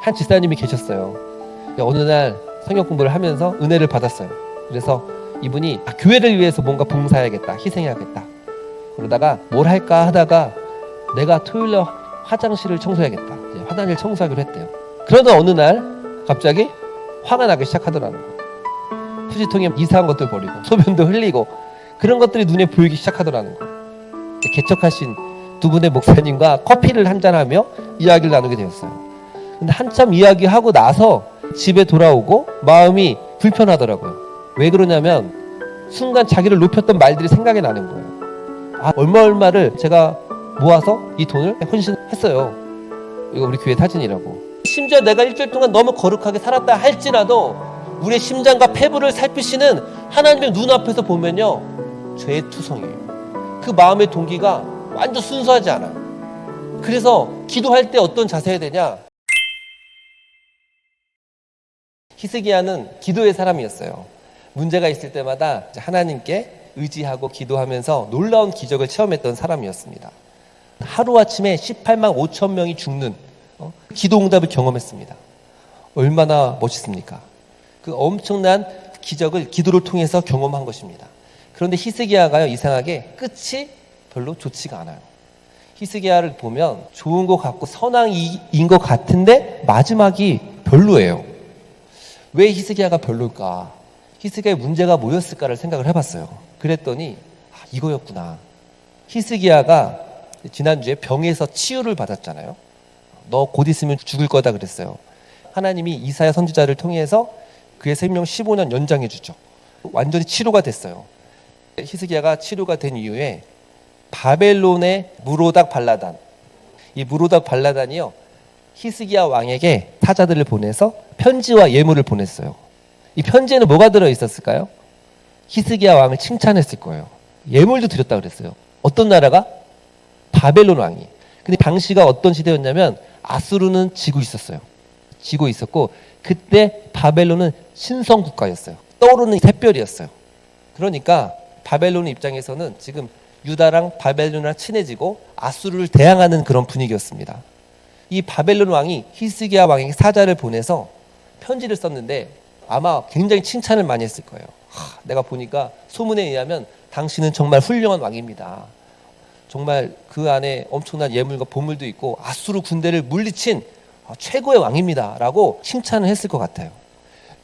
한 집사님이 계셨어요. 어느 날 성경 공부를 하면서 은혜를 받았어요. 그래서 이분이 아, 교회를 위해서 뭔가 봉사해야겠다, 희생해야겠다. 그러다가 뭘 할까 하다가 내가 토요일 날 화장실을 청소해야겠다. 화장실 청소하기로 했대요. 그러다 어느 날 갑자기 화가 나기 시작하더라는 거예요. 휴지통에 이상한 것들 버리고 소변도 흘리고 그런 것들이 눈에 보이기 시작하더라는 거예요. 개척하신 두 분의 목사님과 커피를 한잔하며 이야기를 나누게 되었어요. 근데 한참 이야기하고 나서 집에 돌아오고 마음이 불편하더라고요. 왜 그러냐면 순간 자기를 높였던 말들이 생각이 나는 거예요. 아, 얼마 얼마를 제가 모아서 이 돈을 헌신했어요. 이거 우리 교회 사진이라고. 심지어 내가 일주일 동안 너무 거룩하게 살았다 할지라도 우리의 심장과 폐부를 살피시는 하나님의 눈앞에서 보면요. 죄의 투성이에요. 그 마음의 동기가 완전 순수하지 않아요. 그래서 기도할 때 어떤 자세야 되냐? 히스기야는 기도의 사람이었어요. 문제가 있을 때마다 하나님께 의지하고 기도하면서 놀라운 기적을 체험했던 사람이었습니다. 하루아침에 18만 5천 명이 죽는 어? 기도 응답을 경험했습니다. 얼마나 멋있습니까? 그 엄청난 기적을 기도를 통해서 경험한 것입니다. 그런데 히스기야가요 이상하게 끝이 별로 좋지가 않아요. 히스기야를 보면 좋은 것 같고 선왕인 것 같은데 마지막이 별로예요. 왜 히스기야가 별로일까? 히스기야의 문제가 뭐였을까를 생각을 해봤어요. 그랬더니 아, 이거였구나. 히스기야가 지난주에 병에서 치유를 받았잖아요. 너 곧 있으면 죽을 거다 그랬어요. 하나님이 이사야 선지자를 통해서 그의 생명 15년 연장해 주죠. 완전히 치료가 됐어요. 히스기야가 치료가 된 이후에 바벨론의 무로닥 발라단 이 무로닥 발라단이요 히스기야 왕에게 타자들을 보내서 편지와 예물을 보냈어요. 이 편지에는 뭐가 들어 있었을까요? 히스기야 왕을 칭찬했을 거예요. 예물도 드렸다 그랬어요. 어떤 나라가? 바벨론 왕이. 근데 당시가 어떤 시대였냐면 아수르는 지고 있었어요. 지고 있었고 그때 바벨론은 신성 국가였어요. 떠오르는 샛별이었어요. 그러니까 바벨론 입장에서는 지금 유다랑 바벨론이랑 친해지고 아수르를 대항하는 그런 분위기였습니다. 이 바벨론 왕이 히스기야 왕에게 사자를 보내서 편지를 썼는데 아마 굉장히 칭찬을 많이 했을 거예요. 하, 내가 보니까 소문에 의하면 당신은 정말 훌륭한 왕입니다. 정말 그 안에 엄청난 예물과 보물도 있고 아수르 군대를 물리친 어, 최고의 왕입니다라고 칭찬을 했을 것 같아요.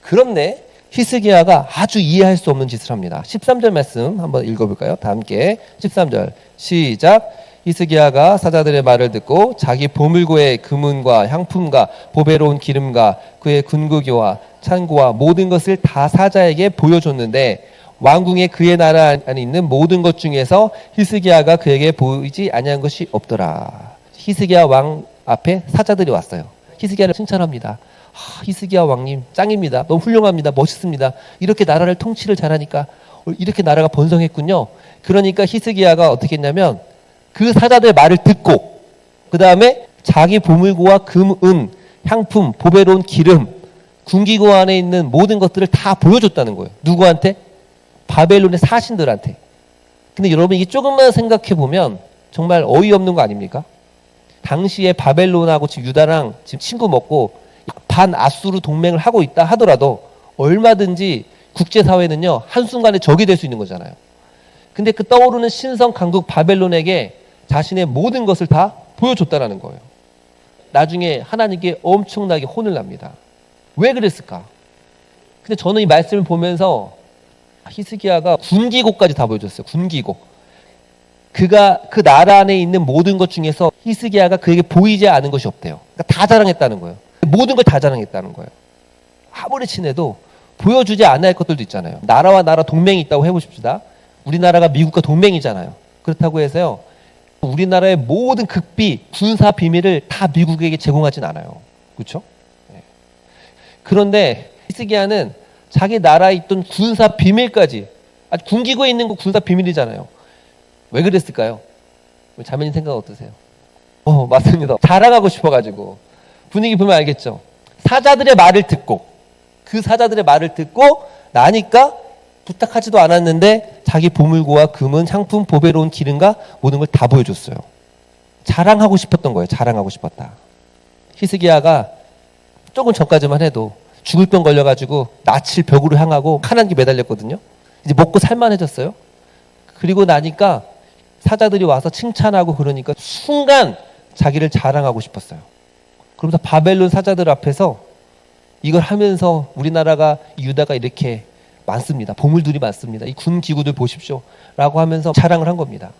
그런데 히스기야가 아주 이해할 수 없는 짓을 합니다. 13절 말씀 한번 읽어볼까요? 다 함께 13절 시작. 히스기야가 사자들의 말을 듣고 자기 보물고의 금은과 향품과 보배로운 기름과 그의 군국이와 창고와 모든 것을 다 사자에게 보여줬는데 왕궁의 그의 나라 안에 있는 모든 것 중에서 히스기야가 그에게 보이지 아니한 것이 없더라. 히스기야 왕 앞에 사자들이 왔어요. 히스기야를 칭찬합니다. 아, 히스기야 왕님 짱입니다. 너무 훌륭합니다. 멋있습니다. 이렇게 나라를 통치를 잘하니까 이렇게 나라가 번성했군요. 그러니까 히스기야가 어떻게 했냐면 그 사자들의 말을 듣고 그 다음에 자기 보물고와 금, 은, 향품, 보배로운 기름, 군기고 안에 있는 모든 것들을 다 보여줬다는 거예요. 누구한테? 바벨론의 사신들한테. 근데 여러분 이게 조금만 생각해 보면 정말 어이없는 거 아닙니까? 당시에 바벨론하고 지금 유다랑 지금 친구 먹고 반 아수르 동맹을 하고 있다 하더라도 얼마든지 국제사회는요 한순간에 적이 될 수 있는 거잖아요. 근데 그 떠오르는 신성 강국 바벨론에게 자신의 모든 것을 다 보여줬다라는 거예요. 나중에 하나님께 엄청나게 혼을 납니다. 왜 그랬을까? 근데 저는 이 말씀을 보면서 히스기야가 군기곡까지 다 보여줬어요. 군기곡. 그가 그 나라 안에 있는 모든 것 중에서 히스기야가 그에게 보이지 않은 것이 없대요. 그러니까 다 자랑했다는 거예요. 모든 걸 다 자랑했다는 거예요. 아무리 친해도 보여주지 할 것들도 있잖아요. 나라와 나라 동맹이 있다고 해보십시다. 우리나라가 미국과 동맹이잖아요. 그렇다고 해서요. 우리나라의 모든 극비, 군사 비밀을 다 미국에게 제공하진 않아요. 그렇죠? 네. 그런데 히스기야는 자기 나라에 있던 군사 비밀까지 아주 군기고에 있는 거 군사 비밀이잖아요. 왜 그랬을까요? 자매님 생각 어떠세요? 어 맞습니다. 자랑하고 싶어가지고 분위기 보면 알겠죠. 사자들의 말을 듣고 그 사자들의 말을 듣고 나니까 부탁하지도 않았는데 자기 보물고와 금은 향품 보배로운 기름과 모든 걸 다 보여줬어요. 자랑하고 싶었던 거예요. 자랑하고 싶었다. 히스기야가 조금 전까지만 해도 죽을 병 걸려가지고 낯을 벽으로 향하고 카난기 매달렸거든요. 이제 먹고 살만해졌어요. 그리고 나니까 사자들이 와서 칭찬하고 그러니까 순간 자기를 자랑하고 싶었어요. 그러면서 바벨론 사자들 앞에서 이걸 하면서 우리나라가 유다가 이렇게 많습니다. 보물들이 많습니다. 이 군 기구들 보십시오. 라고 하면서 자랑을 한 겁니다.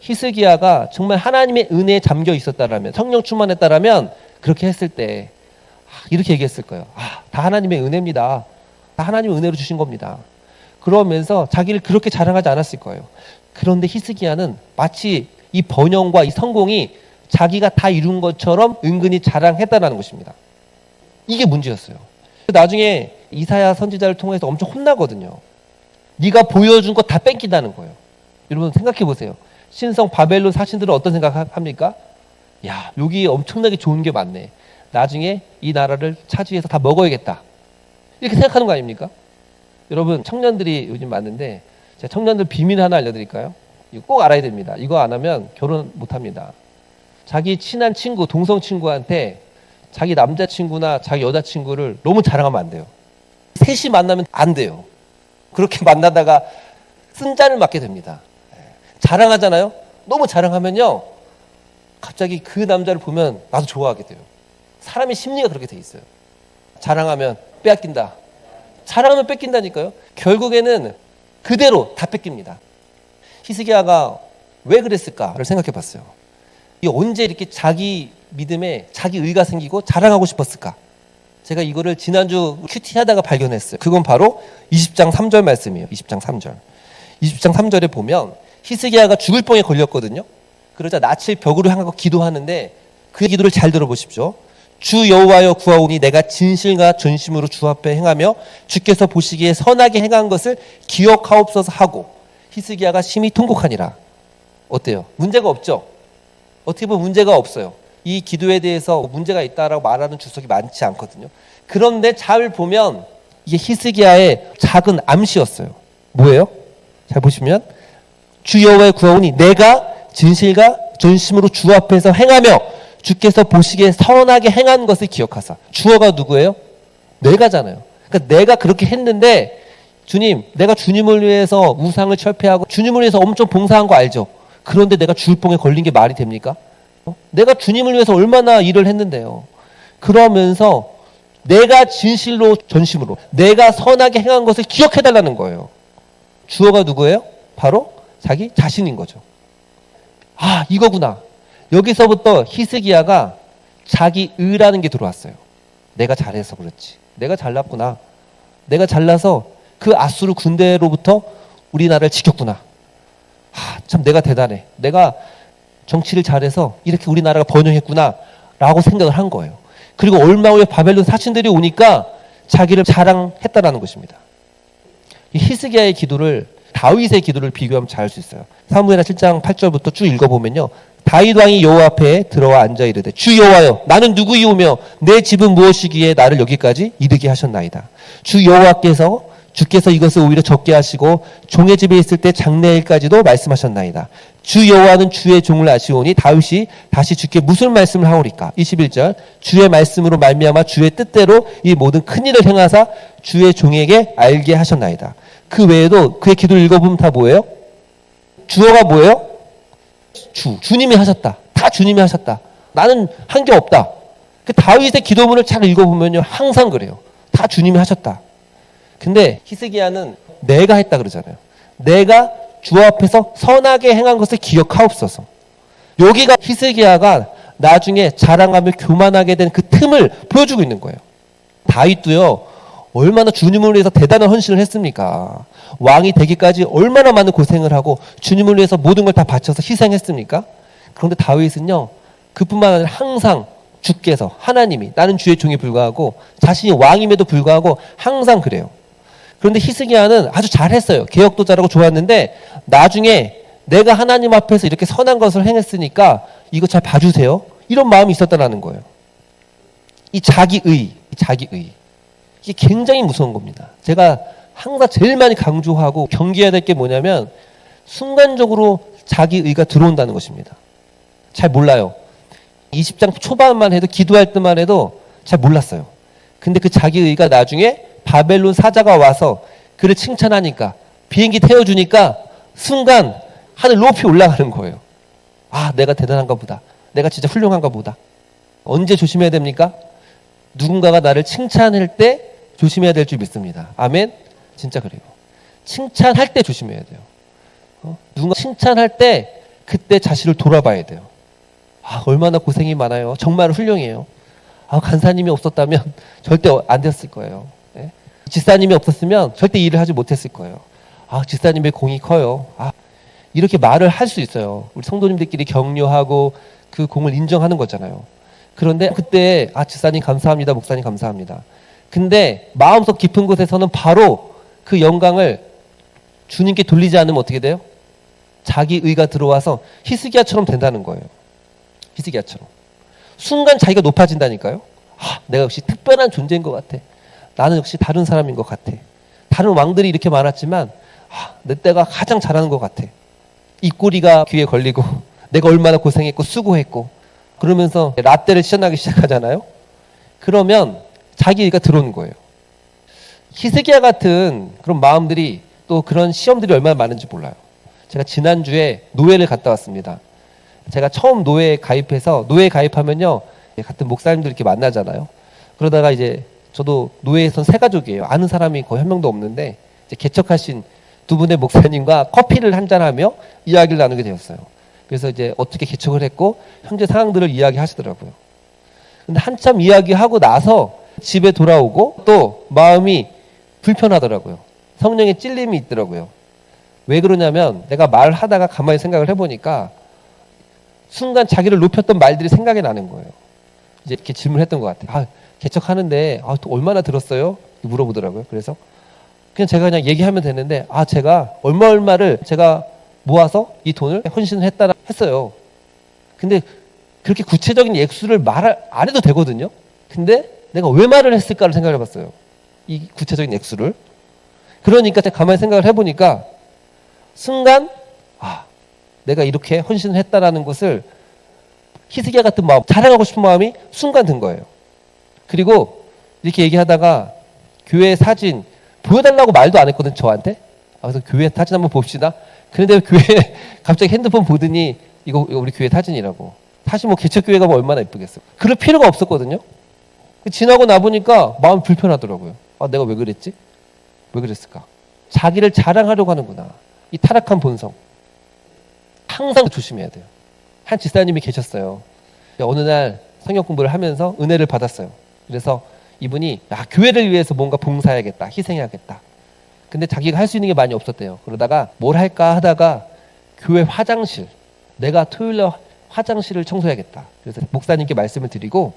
히스기야가 정말 하나님의 은혜에 잠겨 있었다라면 성령 충만했다라면 그렇게 했을 때 아, 이렇게 얘기했을 거예요. 아, 다 하나님의 은혜입니다. 다 하나님의 은혜로 주신 겁니다. 그러면서 자기를 그렇게 자랑하지 않았을 거예요. 그런데 히스기야는 마치 이 번영과 이 성공이 자기가 다 이룬 것처럼 은근히 자랑했다라는 것입니다. 이게 문제였어요. 나중에 이사야 선지자를 통해서 엄청 혼나거든요. 네가 보여준 거 다 뺏긴다는 거예요. 여러분 생각해 보세요. 신성 바벨론 사신들은 어떤 생각합니까? 야 여기 엄청나게 좋은 게 많네. 나중에 이 나라를 차지해서 다 먹어야겠다. 이렇게 생각하는 거 아닙니까? 여러분 청년들이 요즘 많은데 제가 청년들 비밀 하나 알려드릴까요? 이거 꼭 알아야 됩니다. 이거 안 하면 결혼 못 합니다. 자기 친한 친구, 동성 친구한테 자기 남자친구나 자기 여자친구를 너무 자랑하면 안 돼요. 셋이 만나면 안 돼요. 그렇게 만나다가 쓴잔을 맞게 됩니다. 자랑하잖아요? 너무 자랑하면요. 갑자기 그 남자를 보면 나도 좋아하게 돼요. 사람의 심리가 그렇게 돼 있어요. 자랑하면 빼앗긴다. 자랑하면 뺏긴다니까요. 결국에는 그대로 다 뺏깁니다. 히스기야가 왜 그랬을까를 생각해 봤어요. 이 언제 이렇게 자기 믿음에 자기 의가 생기고 자랑하고 싶었을까? 제가 이거를 지난주 큐티 하다가 발견했어요. 그건 바로 20장 3절 말씀이에요. 20장 3절. 20장 3절에 보면 히스기야가 죽을 병에 걸렸거든요. 그러자 낯을 벽으로 향하고 기도하는데 그 기도를 잘 들어보십시오. 주 여호와여 구하오니 내가 진실과 전심으로 주 앞에 행하며 주께서 보시기에 선하게 행한 것을 기억하옵소서 하고 히스기야가 심히 통곡하니라. 어때요? 문제가 없죠? 어떻게 보면 문제가 없어요. 이 기도에 대해서 문제가 있다라고 말하는 주석이 많지 않거든요. 그런데 잘 보면 이게 히스기야의 작은 암시였어요. 뭐예요? 잘 보시면 주 여호와의 구하오니 내가 진실과 전심으로 주 앞에서 행하며 주께서 보시기에 선하게 행한 것을 기억하사. 주어가 누구예요? 내가잖아요. 그러니까 내가 그렇게 했는데 주님, 내가 주님을 위해서 우상을 철폐하고 주님을 위해서 엄청 봉사한 거 알죠? 그런데 내가 줄봉에 걸린 게 말이 됩니까? 어? 내가 주님을 위해서 얼마나 일을 했는데요. 그러면서 내가 진실로 전심으로 내가 선하게 행한 것을 기억해 달라는 거예요. 주어가 누구예요? 바로 자기 자신인 거죠. 아, 이거구나. 여기서부터 히스기야가 자기 의라는 게 들어왔어요. 내가 잘해서 그렇지. 내가 잘났구나. 내가 잘나서 그 아수르 군대로부터 우리나라를 지켰구나. 아, 참 내가 대단해. 내가 정치를 잘해서 이렇게 우리나라가 번영했구나. 라고 생각을 한 거예요. 그리고 얼마 후에 바벨론 사신들이 오니까 자기를 자랑했다라는 것입니다. 이 히스기야의 기도를 다윗의 기도를 비교하면 잘알수 있어요. 사무엘하 7장 8절부터 쭉 읽어보면요. 다윗 왕이 여호와 앞에 들어와 앉아 이르되 주 여호와여 나는 누구이오며 내 집은 무엇이기에 나를 여기까지 이르게 하셨나이다. 주 여호와께서 주께서 이것을 오히려 적게 하시고 종의 집에 있을 때 장래일까지도 말씀하셨나이다. 주 여호와는 주의 종을 아시오니 다윗이 다시 주께 무슨 말씀을 하오리까? 21절 주의 말씀으로 말미암아 주의 뜻대로 이 모든 큰 일을 행하사 주의 종에게 알게 하셨나이다. 그 외에도 그의 기도를 읽어보면 다 뭐예요? 주어가 뭐예요? 주. 주님이 하셨다. 다 주님이 하셨다. 나는 한 게 없다. 그 다윗의 기도문을 잘 읽어보면요. 항상 그래요. 다 주님이 하셨다. 근데 히스기야는 내가 했다 그러잖아요. 내가 주 앞에서 선하게 행한 것을 기억하옵소서. 여기가 히스기야가 나중에 자랑하며 교만하게 된 그 틈을 보여주고 있는 거예요. 다윗도요. 얼마나 주님을 위해서 대단한 헌신을 했습니까? 왕이 되기까지 얼마나 많은 고생을 하고 주님을 위해서 모든 걸 다 바쳐서 희생했습니까? 그런데 다윗은요, 그뿐만 아니라 항상 주께서 하나님이 나는 주의 종에 불과하고 자신이 왕임에도 불구하고 항상 그래요. 그런데 히스기야는 아주 잘했어요. 개혁도 잘하고 좋았는데 나중에 내가 하나님 앞에서 이렇게 선한 것을 행했으니까 이거 잘 봐주세요. 이런 마음이 있었다는 거예요. 이 자기의, 이 자기의. 이게 굉장히 무서운 겁니다. 제가 항상 제일 많이 강조하고 경계해야 될 게 뭐냐면 순간적으로 자기의가 들어온다는 것입니다. 잘 몰라요. 20장 초반만 해도 기도할 때만 해도 잘 몰랐어요. 근데 그 자기 의가 나중에 바벨론 사자가 와서 그를 칭찬하니까 비행기 태워주니까 순간 하늘 높이 올라가는 거예요. 아, 내가 대단한가 보다. 내가 진짜 훌륭한가 보다. 언제 조심해야 됩니까? 누군가가 나를 칭찬할 때 조심해야 될 줄 믿습니다. 아멘? 진짜 그래요. 칭찬할 때 조심해야 돼요. 어? 누군가 칭찬할 때 그때 자신을 돌아봐야 돼요. 아, 얼마나 고생이 많아요. 정말 훌륭해요. 아, 간사님이 없었다면 절대 안 됐을 거예요. 예? 지사님이 없었으면 절대 일을 하지 못했을 거예요. 아, 지사님의 공이 커요. 아, 이렇게 말을 할 수 있어요. 우리 성도님들끼리 격려하고 그 공을 인정하는 거잖아요. 그런데 그때 아, 지사님 감사합니다. 목사님 감사합니다. 근데 마음속 깊은 곳에서는 바로 그 영광을 주님께 돌리지 않으면 어떻게 돼요? 자기 의가 들어와서 히스기야처럼 된다는 거예요. 히스기야처럼. 순간 자기가 높아진다니까요. 아, 내가 역시 특별한 존재인 것 같아. 나는 역시 다른 사람인 것 같아. 다른 왕들이 이렇게 많았지만 아, 내 때가 가장 잘하는 것 같아. 입꼬리가 귀에 걸리고 내가 얼마나 고생했고 수고했고 그러면서 라떼를 시전하기 시작하잖아요. 그러면 자기 의가 들어오는 거예요. 히스기야 같은 그런 마음들이 또 그런 시험들이 얼마나 많은지 몰라요. 제가 지난주에 노예를 갔다 왔습니다. 제가 처음 노예에 가입해서 노예에 가입하면요. 같은 목사님들 이렇게 만나잖아요. 그러다가 이제 저도 노예에선 세 가족이에요. 아는 사람이 거의 한 명도 없는데 개척하신 두 분의 목사님과 커피를 한잔하며 이야기를 나누게 되었어요. 그래서 이제 어떻게 개척을 했고 현재 상황들을 이야기하시더라고요. 근데 한참 이야기하고 나서 집에 돌아오고 또 마음이 불편하더라고요. 성령의 찔림이 있더라고요. 왜 그러냐면 내가 말하다가 가만히 생각을 해보니까 순간 자기를 높였던 말들이 생각이 나는 거예요. 이제 이렇게 질문했던 것 같아요. 아, 개척하는데 아, 또 얼마나 들었어요? 물어보더라고요. 그래서 그냥 제가 그냥 얘기하면 되는데 아 제가 얼마 얼마를 제가 모아서 이 돈을 헌신을 했다 했어요. 근데 그렇게 구체적인 액수를 말안 해도 되거든요. 근데 내가 왜 말을 했을까를 생각을 해봤어요. 이 구체적인 액수를. 그러니까 제가 가만히 생각을 해보니까 순간 아 내가 이렇게 헌신을 했다라는 것을 히스기야 같은 마음 자랑하고 싶은 마음이 순간 든 거예요. 그리고 이렇게 얘기하다가 교회 사진 보여달라고 말도 안 했거든 저한테. 아, 그래서 교회 사진 한번 봅시다. 그런데 교회 갑자기 핸드폰 보더니 이거, 이거 우리 교회 사진이라고. 사실 뭐 개척 교회가 뭐 얼마나 예쁘겠어. 그럴 필요가 없었거든요. 지나고 나 보니까 마음 불편하더라고요. 아 내가 왜 그랬지? 왜 그랬을까? 자기를 자랑하려고 하는구나. 이 타락한 본성. 항상 조심해야 돼요. 한 지사님이 계셨어요. 어느 날 성경 공부를 하면서 은혜를 받았어요. 그래서 이분이 아, 교회를 위해서 뭔가 봉사해야겠다, 희생해야겠다. 근데 자기가 할 수 있는 게 많이 없었대요. 그러다가 뭘 할까 하다가 교회 화장실, 내가 토요일 날 화장실을 청소해야겠다. 그래서 목사님께 말씀을 드리고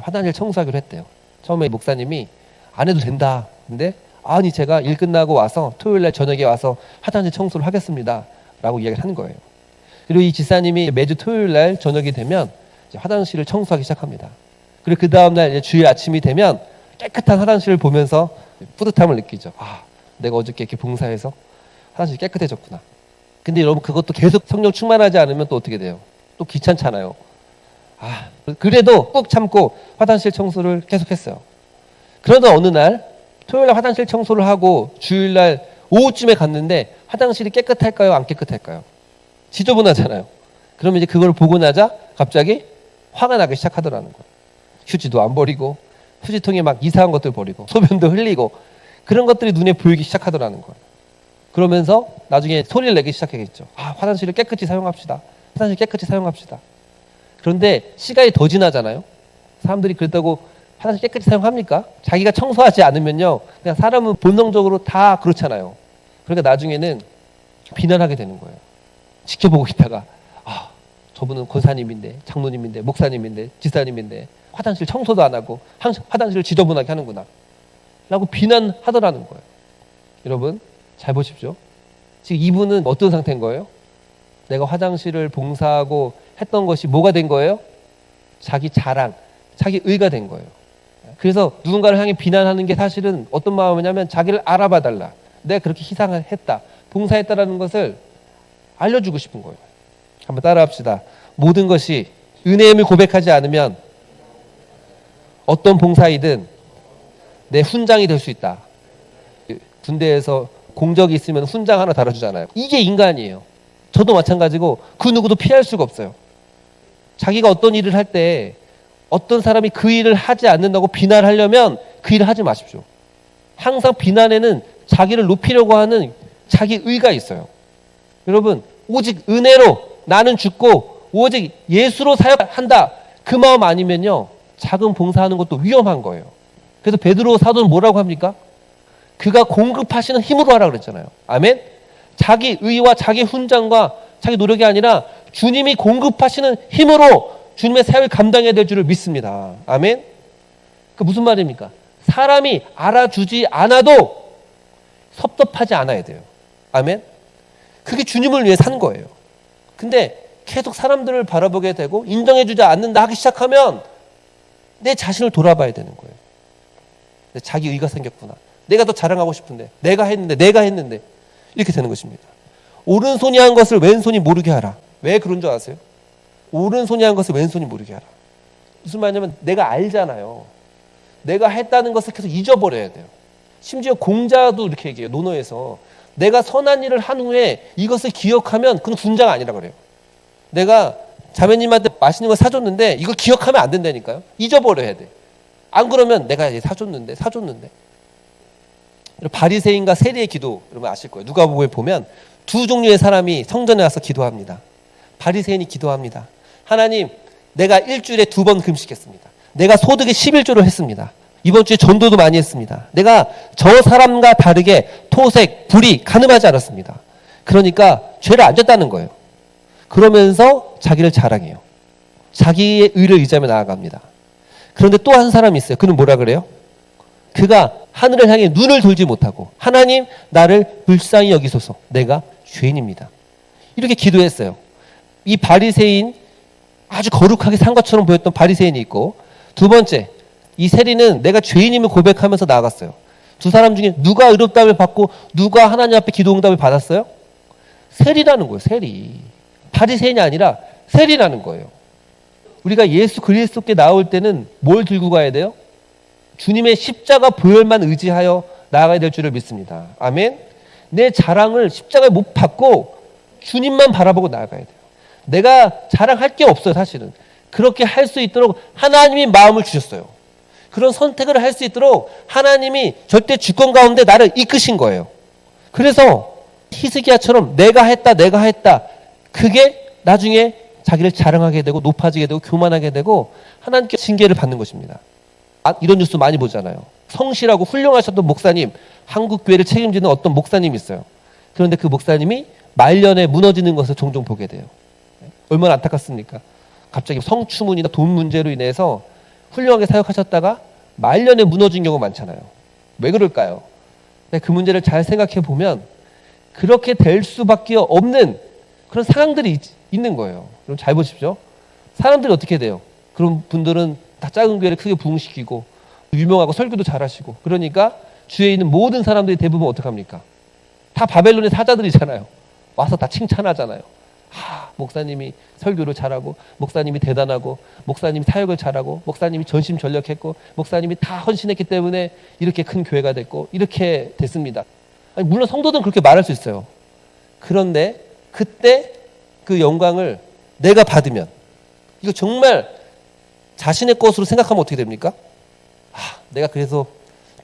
화장실 청소하기로 했대요. 처음에 목사님이 안 해도 된다. 근데 아니 제가 일 끝나고 와서 토요일 날 저녁에 와서 화장실 청소를 하겠습니다. 라고 이야기를 하는 거예요. 그리고 이 지사님이 매주 토요일 날 저녁이 되면 화장실을 청소하기 시작합니다. 그리고 그 다음날 주일 아침이 되면 깨끗한 화장실을 보면서 뿌듯함을 느끼죠. 아, 내가 어저께 이렇게 봉사해서 화장실이 깨끗해졌구나. 근데 여러분 그것도 계속 성령 충만하지 않으면 또 어떻게 돼요? 또 귀찮잖아요. 아, 그래도 꾹 참고 화장실 청소를 계속했어요. 그러다 어느 날 토요일 날 화장실 청소를 하고 주일 날 오후쯤에 갔는데 화장실이 깨끗할까요? 안 깨끗할까요? 지저분하잖아요. 그러면 이제 그걸 보고 나자 갑자기 화가 나기 시작하더라는 거예요. 휴지도 안 버리고 휴지통에 막 이상한 것들 버리고 소변도 흘리고 그런 것들이 눈에 보이기 시작하더라는 거예요. 그러면서 나중에 소리를 내기 시작하겠죠. 아, 화장실을 깨끗이 사용합시다. 화장실 깨끗이 사용합시다. 그런데 시간이 더 지나잖아요. 사람들이 그랬다고 화장실 깨끗이 사용합니까? 자기가 청소하지 않으면요. 그냥 사람은 본능적으로 다 그렇잖아요. 그러니까 나중에는 비난하게 되는 거예요. 지켜보고 있다가 아 저분은 권사님인데 장로님인데 목사님인데 지사님인데 화장실 청소도 안 하고 화장실을 지저분하게 하는구나 라고 비난하더라는 거예요 여러분 잘 보십시오 지금 이분은 어떤 상태인 거예요? 내가 화장실을 봉사하고 했던 것이 뭐가 된 거예요? 자기 자랑, 자기 의가 된 거예요 그래서 누군가를 향해 비난하는 게 사실은 어떤 마음이냐면 자기를 알아봐 달라 내가 그렇게 희생을 했다 봉사했다라는 것을 알려주고 싶은 거예요. 한번 따라 합시다. 모든 것이 은혜임을 고백하지 않으면 어떤 봉사이든 내 훈장이 될 수 있다. 군대에서 공적이 있으면 훈장 하나 달아주잖아요. 이게 인간이에요. 저도 마찬가지고 그 누구도 피할 수가 없어요. 자기가 어떤 일을 할 때 어떤 사람이 그 일을 하지 않는다고 비난하려면 그 일을 하지 마십시오. 항상 비난에는 자기를 높이려고 하는 자기 의가 있어요. 여러분, 오직 은혜로 나는 죽고 오직 예수로 사역한다. 그 마음 아니면요. 작은 봉사하는 것도 위험한 거예요. 그래서 베드로 사도는 뭐라고 합니까? 그가 공급하시는 힘으로 하라 그랬잖아요. 아멘. 자기 의와 자기 훈장과 자기 노력이 아니라 주님이 공급하시는 힘으로 주님의 사역을 감당해야 될 줄을 믿습니다. 아멘. 그 무슨 말입니까? 사람이 알아주지 않아도 섭섭하지 않아야 돼요. 아멘. 그게 주님을 위해 산 거예요. 근데 계속 사람들을 바라보게 되고 인정해주지 않는다 하기 시작하면 내 자신을 돌아봐야 되는 거예요. 자기 의가 생겼구나. 내가 더 자랑하고 싶은데, 내가 했는데, 내가 했는데 이렇게 되는 것입니다. 오른손이 한 것을 왼손이 모르게 하라. 왜 그런 줄 아세요? 오른손이 한 것을 왼손이 모르게 하라. 무슨 말이냐면 내가 알잖아요. 내가 했다는 것을 계속 잊어버려야 돼요. 심지어 공자도 이렇게 얘기해요. 논어에서 내가 선한 일을 한 후에 이것을 기억하면 그건 군자가 아니라 그래요. 내가 자매님한테 맛있는 걸 사줬는데 이걸 기억하면 안 된다니까요. 잊어버려야 돼. 안 그러면 내가 사줬는데 사줬는데. 바리새인과 세리의 기도 여러분 아실 거예요. 누가복음에 보면 두 종류의 사람이 성전에 와서 기도합니다. 바리새인이 기도합니다. 하나님, 내가 일주일에 두 번 금식했습니다. 내가 소득의 11조를 했습니다. 이번 주에 전도도 많이 했습니다. 내가 저 사람과 다르게 토색, 불이, 가늠하지 않았습니다. 그러니까 죄를 안 졌다는 거예요. 그러면서 자기를 자랑해요. 자기의 의를 의지하며 나아갑니다. 그런데 또 한 사람이 있어요. 그는 뭐라 그래요? 그가 하늘을 향해 눈을 돌지 못하고 하나님 나를 불쌍히 여기소서 내가 죄인입니다. 이렇게 기도했어요. 이 바리새인 아주 거룩하게 산 것처럼 보였던 바리새인이 있고 두 번째 이 세리는 내가 죄인임을 고백하면서 나아갔어요. 두 사람 중에 누가 의롭다을 받고 누가 하나님 앞에 기도 응답을 받았어요? 세리라는 거예요. 세리. 바리새인이 아니라 세리라는 거예요. 우리가 예수 그리스도께 나올 때는 뭘 들고 가야 돼요? 주님의 십자가 보혈만 의지하여 나아가야 될 줄을 믿습니다. 아멘. 내 자랑을 십자가에 못 받고 주님만 바라보고 나아가야 돼요. 내가 자랑할 게 없어요, 사실은. 그렇게 할 수 있도록 하나님이 마음을 주셨어요. 그런 선택을 할 수 있도록 하나님이 절대 주권 가운데 나를 이끄신 거예요. 그래서 히스기야처럼 내가 했다, 내가 했다. 그게 나중에 자기를 자랑하게 되고 높아지게 되고 교만하게 되고 하나님께 징계를 받는 것입니다. 아, 이런 뉴스 많이 보잖아요. 성실하고 훌륭하셨던 목사님, 한국 교회를 책임지는 어떤 목사님이 있어요. 그런데 그 목사님이 말년에 무너지는 것을 종종 보게 돼요. 얼마나 안타깝습니까? 갑자기 성추문이나 돈 문제로 인해서 훌륭하게 사역하셨다가 말년에 무너진 경우 많잖아요. 왜 그럴까요? 그 문제를 잘 생각해 보면 그렇게 될 수밖에 없는 그런 상황들이 있, 있는 거예요. 그럼 잘 보십시오. 사람들이 어떻게 돼요? 그런 분들은 다 작은 교회를 크게 부흥시키고 유명하고 설교도 잘하시고 그러니까 주위에 있는 모든 사람들이 대부분 어떡합니까? 다 바벨론의 사자들이잖아요. 와서 다 칭찬하잖아요. 하, 목사님이 설교를 잘하고 목사님이 대단하고 목사님이 사역을 잘하고 목사님이 전심 전력했고 목사님이 다 헌신했기 때문에 이렇게 큰 교회가 됐고 이렇게 됐습니다. 아니, 물론 성도들은 그렇게 말할 수 있어요. 그런데 그때 그 영광을 내가 받으면 이거 정말 자신의 것으로 생각하면 어떻게 됩니까? 아, 내가 그래서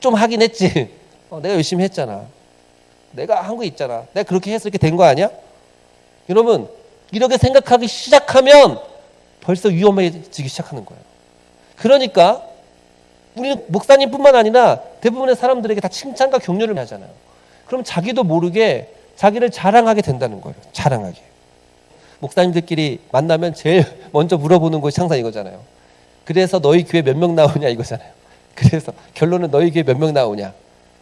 좀 하긴 했지. 어, 내가 열심히 했잖아. 내가 한 거 있잖아. 내가 그렇게 해서 이렇게 된 거 아니야? 여러분, 이렇게 생각하기 시작하면 벌써 위험해지기 시작하는 거예요. 그러니까 우리는 목사님뿐만 아니라 대부분의 사람들에게 다 칭찬과 격려를 하잖아요. 그럼 자기도 모르게 자기를 자랑하게 된다는 거예요. 자랑하게. 목사님들끼리 만나면 제일 먼저 물어보는 것이 항상 이거잖아요. 그래서 너희 교회 몇 명 나오냐 이거잖아요. 그래서 결론은 너희 교회 몇 명 나오냐.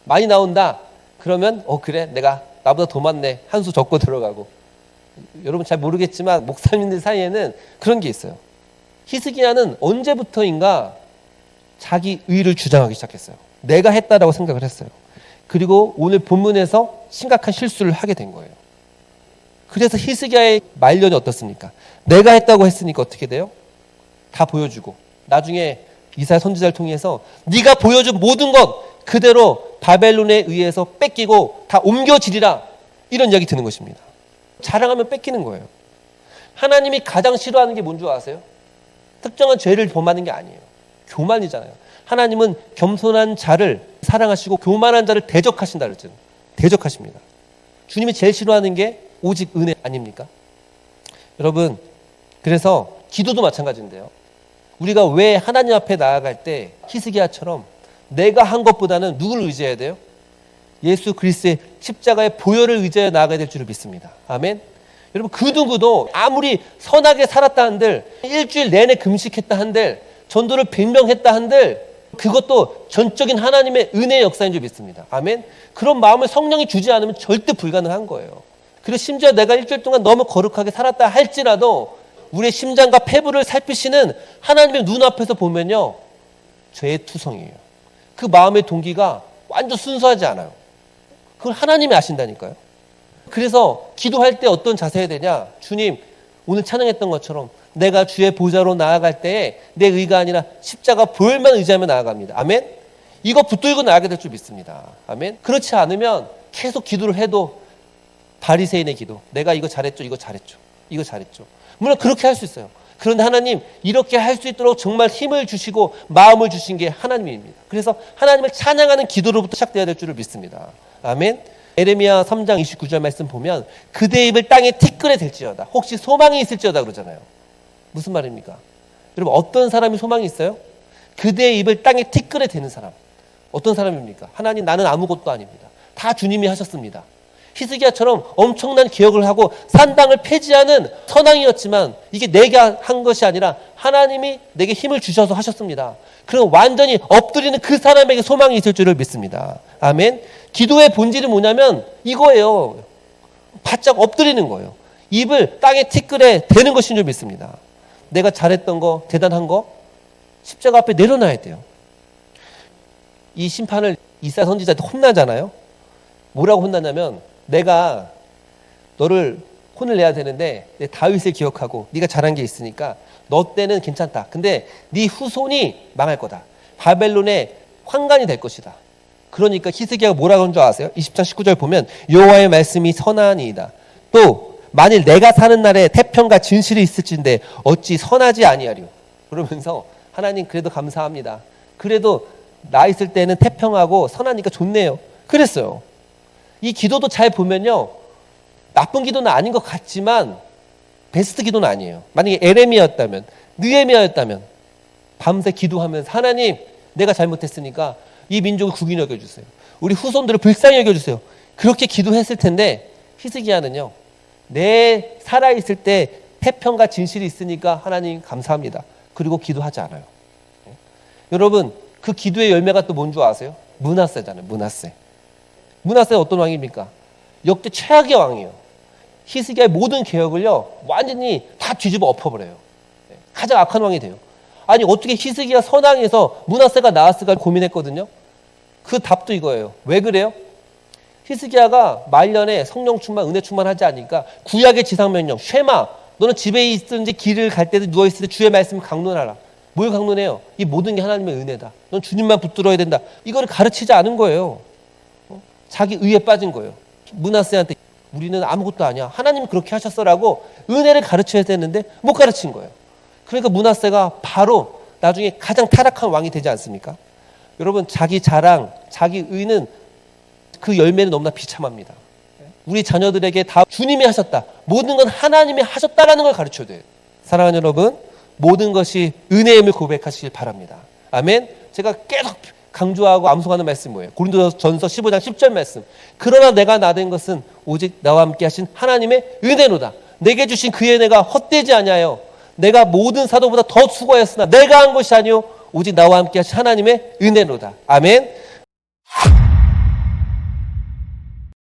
많이 나온다. 그러면 어 그래 내가 나보다 더 많네 한 수 적고 들어가고. 여러분 잘 모르겠지만 목사님들 사이에는 그런 게 있어요. 히스기야는 언제부터인가 자기 의를 주장하기 시작했어요. 내가 했다라고 생각을 했어요. 그리고 오늘 본문에서 심각한 실수를 하게 된 거예요. 그래서 히스기야의 말년이 어떻습니까? 내가 했다고 했으니까 어떻게 돼요? 다 보여주고 나중에 이사야 선지자를 통해서 네가 보여준 모든 것 그대로 바벨론에 의해서 뺏기고 다 옮겨지리라 이런 이야기 드는 것입니다. 자랑하면 뺏기는 거예요. 하나님이 가장 싫어하는 게 뭔 줄 아세요? 특정한 죄를 범하는 게 아니에요. 교만이잖아요. 하나님은 겸손한 자를 사랑하시고 교만한 자를 대적하신다 그랬잖아요. 대적하십니다. 주님이 제일 싫어하는 게 오직 은혜 아닙니까? 여러분, 그래서 기도도 마찬가지인데요. 우리가 왜 하나님 앞에 나아갈 때 히스기야처럼 내가 한 것보다는 누구를 의지해야 돼요? 예수 그리스도의 십자가의 보혈을 의지해 나아가야 될 줄을 믿습니다. 아멘. 여러분 그 누구도 아무리 선하게 살았다 한들 일주일 내내 금식했다 한들 전도를 변명했다 한들 그것도 전적인 하나님의 은혜의 역사인 줄 믿습니다. 아멘. 그런 마음을 성령이 주지 않으면 절대 불가능한 거예요. 그리고 심지어 내가 일주일 동안 너무 거룩하게 살았다 할지라도 우리의 심장과 폐부를 살피시는 하나님의 눈앞에서 보면요. 죄의 투성이에요. 그 마음의 동기가 완전 순수하지 않아요. 그걸 하나님이 아신다니까요. 그래서 기도할 때 어떤 자세 해야 되냐? 주님, 오늘 찬양했던 것처럼 내가 주의 보좌로 나아갈 때에 내 의가 아니라 십자가 보혈만 의지하며 나아갑니다. 아멘? 이거 붙들고 나아가게 될 줄 믿습니다. 아멘? 그렇지 않으면 계속 기도를 해도 바리새인의 기도. 내가 이거 잘했죠. 이거 잘했죠. 이거 잘했죠. 물론 그렇게 할 수 있어요. 그런데 하나님 이렇게 할 수 있도록 정말 힘을 주시고 마음을 주신 게 하나님입니다. 그래서 하나님을 찬양하는 기도로부터 시작돼야 될 줄을 믿습니다. 아멘. 에레미야 3장 29절 말씀 보면 그대 입을 땅에 티끌에 댈지어다. 혹시 소망이 있을지어다 그러잖아요. 무슨 말입니까? 여러분 어떤 사람이 소망이 있어요? 그대의 입을 땅에 티끌에 대는 사람. 어떤 사람입니까? 하나님 나는 아무것도 아닙니다. 다 주님이 하셨습니다. 히스기야처럼 엄청난 기억을 하고 산당을 폐지하는 선왕이었지만 이게 내가 한 것이 아니라 하나님이 내게 힘을 주셔서 하셨습니다. 그럼 완전히 엎드리는 그 사람에게 소망이 있을 줄을 믿습니다. 아멘. 기도의 본질은 뭐냐면 이거예요. 바짝 엎드리는 거예요. 입을 땅에 티끌에 대는 것인 줄 믿습니다. 내가 잘했던 거, 대단한 거 십자가 앞에 내려놔야 돼요. 이 심판을 이사 선지자한테 혼나잖아요. 뭐라고 혼나냐면 내가 너를 혼을 내야 되는데 내 다윗을 기억하고 네가 잘한 게 있으니까 너 때는 괜찮다. 근데 네 후손이 망할 거다. 바벨론의 환관이 될 것이다. 그러니까 히스기야가 뭐라고 하는 줄 아세요? 20장 19절 보면 여호와의 말씀이 선하니이다. 또 만일 내가 사는 날에 태평과 진실이 있을진데 어찌 선하지 아니하리요. 그러면서 하나님 그래도 감사합니다. 그래도 나 있을 때는 태평하고 선하니까 좋네요. 그랬어요. 이 기도도 잘 보면요. 나쁜 기도는 아닌 것 같지만 베스트 기도는 아니에요. 만약에 에레미였다면, 느에미아였다면 밤새 기도하면서 하나님 내가 잘못했으니까 이 민족을 국인 여겨 주세요. 우리 후손들을 불쌍히 여겨 주세요. 그렇게 기도했을 텐데 히스기야는요. 내 살아 있을 때 태평과 진실이 있으니까 하나님 감사합니다. 그리고 기도하지 않아요. 네? 여러분 그 기도의 열매가 또 뭔 줄 아세요? 문하세잖아요. 문하세. 문하세는 어떤 왕입니까? 역대 최악의 왕이에요. 히스기야의 모든 개혁을요 완전히 다 뒤집어 엎어버려요. 네, 가장 악한 왕이 돼요. 아니 어떻게 히스기야 선왕에서 문하세가 나왔을까 고민했거든요. 그 답도 이거예요. 왜 그래요? 히스기야가 말년에 성령 충만, 은혜 충만하지 않으니까 구약의 지상명령, 쉐마, 너는 집에 있든지 길을 갈 때도 누워 있을 때 주의 말씀을 강론하라. 뭘 강론해요? 이 모든 게 하나님의 은혜다. 넌 주님만 붙들어야 된다. 이거를 가르치지 않은 거예요. 어? 자기 의에 빠진 거예요. 문하세한테 우리는 아무것도 아니야. 하나님 그렇게 하셨어라고 은혜를 가르쳐야 되는데 못 가르친 거예요. 그러니까 문하세가 바로 나중에 가장 타락한 왕이 되지 않습니까? 여러분 자기 자랑, 자기 의는 그 열매는 너무나 비참합니다. 우리 자녀들에게 다 주님이 하셨다. 모든 건 하나님이 하셨다라는 걸 가르쳐야 돼요. 사랑하는 여러분, 모든 것이 은혜임을 고백하시길 바랍니다. 아멘. 제가 계속 강조하고 암송하는 말씀 뭐예요? 고린도전서 15장 10절 말씀. 그러나 내가 나된 것은 오직 나와 함께 하신 하나님의 은혜로다. 내게 주신 그 은혜가 헛되지 아니하여 내가 모든 사도보다 더 수고하였으나 내가 한 것이 아니요 오직 나와 함께 하신 하나님의 은혜로다. 아멘.